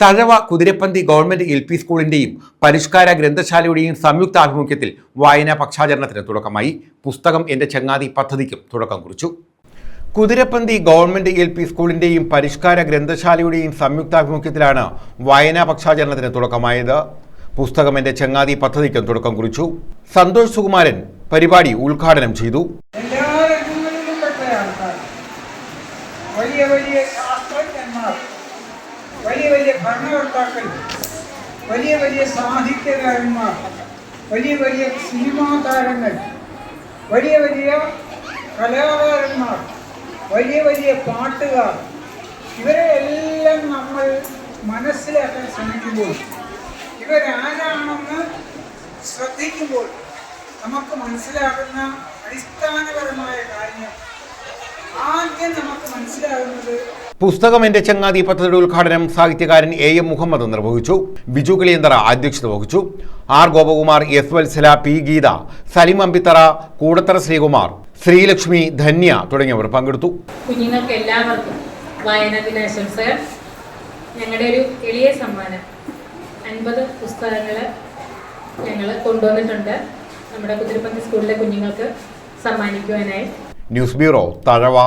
Thazhava Kuthirappanthi government L P സ്കൂളിന്റെയും പരിഷ്കാര ഗ്രന്ഥശാലയുടെയും സംയുക്ത ആഭിമുഖ്യത്തിൽ വായനാ പക്ഷാചരണത്തിന് തുടക്കമായി. പുസ്തകം എന്റെ ചങ്ങാതി പദ്ധതിക്കും തുടക്കം കുറിച്ചു. കുതിരപ്പന്തി ഗവൺമെന്റ് എൽ പി സ്കൂളിന്റെയും പരിഷ്കാര ഗ്രന്ഥശാലയുടെയും സംയുക്താഭിമുഖ്യത്തിലാണ് വായനാ പക്ഷാചരണത്തിന് തുടക്കമായത്. പുസ്തകം എന്റെ ചങ്ങാതി പദ്ധതിക്കും തുടക്കം കുറിച്ചു. സന്തോഷ് സുകുമാരൻ പരിപാടി ഉദ്ഘാടനം ചെയ്തു. വലിയ വലിയ ശാസ്ത്രജ്ഞന്മാർ വലിയ വലിയ ഭരണകർത്താക്കൾ വലിയ വലിയ സാഹിത്യകാരന്മാർ വലിയ വലിയ സിനിമാ താരങ്ങൾ വലിയ വലിയ കലാകാരന്മാർ വലിയ വലിയ പാട്ടുകാർ ഇവരെ എല്ലാം നമ്മൾ മനസ്സിലാക്കാൻ ശ്രമിക്കുമ്പോൾ ഇവരാരാണെന്ന് ശ്രദ്ധിക്കുമ്പോൾ നമുക്ക് മനസ്സിലാകുന്ന അടിസ്ഥാനപരമായ കാര്യം ആദ്യം നമുക്ക് മനസ്സിലാകുന്നത് പുസ്തകം എന്റെ ചങ്ങാതി പദ്ധതിയുടെ ഉദ്ഘാടനം സാഹിത്യകാരൻ എ എം മുഹമ്മദ് നിർവഹിച്ചു. ബിജു കിളിയന്തറ അധ്യക്ഷത വഹിച്ചു. R Gopakumar S Vatsala P Geetha Salim Ambithara Koodathara Sreekumar Sreelakshmi Dhanya തുടങ്ങിയവർ പങ്കെടുത്തു. കുഞ്ഞുങ്ങൾക്ക് എല്ലാവർക്കും വായന ദിനാശംസകൾ. ഞങ്ങളുടെ ഒരു എളിയ സമ്മാനം. അൻപത് പുസ്തകങ്ങൾ ഞങ്ങൾ കൊണ്ടുവന്നിട്ടുണ്ട്. നമ്മുടെ കുതിരപ്പന്തി സ്കൂളിലെ കുഞ്ഞുങ്ങൾക്ക് സമ്മാനിക്കുവാനായി. News bureau Thazhava.